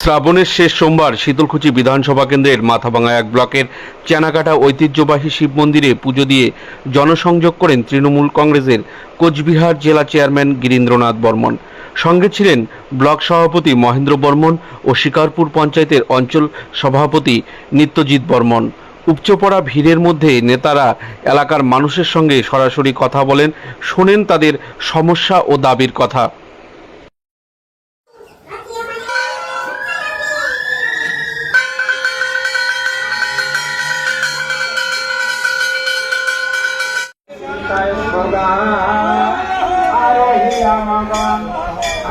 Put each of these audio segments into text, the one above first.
শ্রাবণের শেষ সোমবার শীতলকুচি বিধানসভা কেন্দ্রের মাথাভাঙা এক ব্লকের চেনাকাটা ঐতিহ্যবাহী শিব মন্দিরে পুজো দিয়ে জনসংযোগ করেন তৃণমূল কংগ্রেসের কোচবিহার জেলা চেয়ারম্যান গিরীন্দ্রনাথ বর্মন। সঙ্গে ছিলেন ব্লক সভাপতি মহেন্দ্র বর্মন ও শিকারপুর পঞ্চায়েতের অঞ্চল সভাপতি নিত্যজিৎ বর্মন। উপচে পড়া ভিড়ের মধ্যে নেতারা এলাকার মানুষের সঙ্গে সরাসরি কথা বলেন, শোনেন তাদের সমস্যা ও দাবির কথা।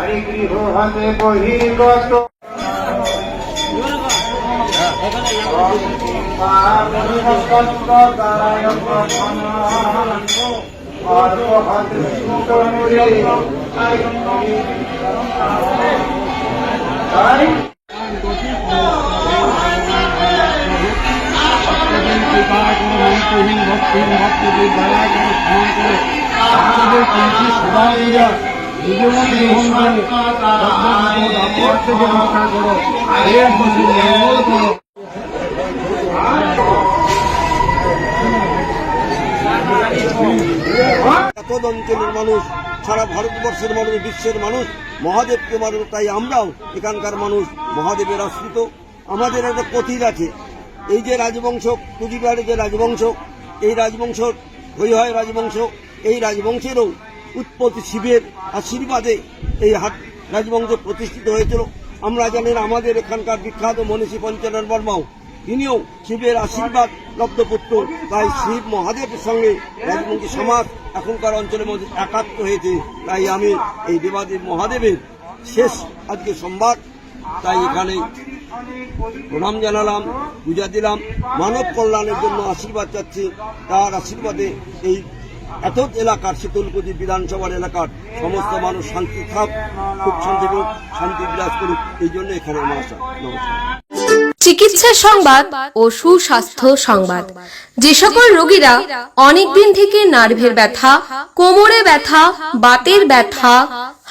হরি গৃহ হতে বহির্গত তাই মন্ত্রহীন ভক্তিহীন ভক্তদের দয়া করে ক্ষমা করে আপনাদের কণ্ঠে সদা পূজা অঞ্চলের মানুষ, সারা ভারতবর্ষের মানুষ বিশ্বের মানুষ, মহাদেবকে মানুষ তাই আমরাও এখানকার মানুষ মহাদেবের আশ্রিত। আমাদের একটা কথিত আছে এই যে রাজবংশ কুচবিহারের যে রাজবংশ, এই রাজবংশ হই হয় রাজবংশ, এই রাজবংশেরও উৎপত্তি শিবের আশীর্বাদে এই হাট রাজবংশ প্রতিষ্ঠিত হয়েছিল। আমরা জানেন আমাদের এখানকার বিখ্যাত মনীষী পঞ্চানন বর্মাও, তিনিও শিবের আশীর্বাদ লব্ধপুত্র তাই শিব মহাদেবের সঙ্গে রাজবংশী সমাজ এখনকার অঞ্চলের মধ্যে একাত্ম হয়েছে। তাই আমি এই দেবাদেব মহাদেবের শেষ আজকে সংবাদ। তাই এখানে প্রণাম জানালাম, পূজা দিলাম। মানব কল্যাণের জন্য আশীর্বাদ চাচ্ছি। তার আশীর্বাদে এই এত এলাকার শীতলকুচি বিধানসভার এলাকার সমস্ত মানুষ শান্তি থাক খুব শান্তি হোক শান্তি বিরাজ করুক। এই জন্য এখানে আমার আসা নমস্কার। চিকিৎসা সংবাদ ও সুস্বাস্থ্য সংবাদ। যে সকল রোগীরা অনেকদিন থেকে নার্ভের ব্যথা, কোমরে ব্যথা, বাতের ব্যথা,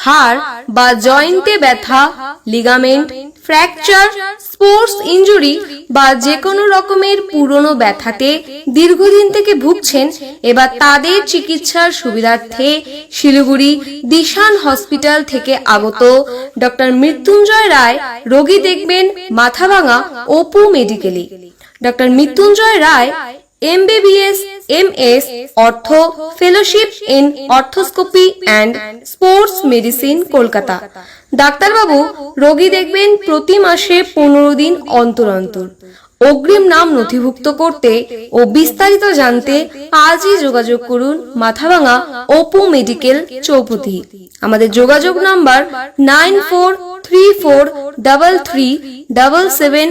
হাড় বা জয়েন্টে ব্যথা লিগামেন্ট ফ্র্যাকচার স্পোর্টস ইনজুরি বা যে কোনো রকমের পুরনো ব্যথাতে দীর্ঘদিন থেকে ভুগছেন, এবার তাদের চিকিৎসার সুবিধার্থে শিলিগুড়ি দিশান হসপিটাল থেকে আগত ডক্টর মৃত্যুঞ্জয় রায় রোগী দেখবেন মাথাভাঙা ওপো মেডিকেলে doctor Mrityunjoy Roy MBBS MS ortho fellowship in arthroscopy and sports medicine Kolkata ডাক্তারবাবু, রোগী দেখবেন প্রতি মাসে পনেরো দিন অন্তর অন্তর। অগ্রিম নাম নথিভুক্ত করতে ও বিস্তারিত জানতে আজই যোগাযোগ করুন মাথাভাঙা ওপো মেডিকেল চৌপতি। আমাদের যোগাযোগ number nine four three four double three double seven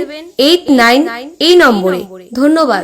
eight nine এই নম্বরে। ধন্যবাদ।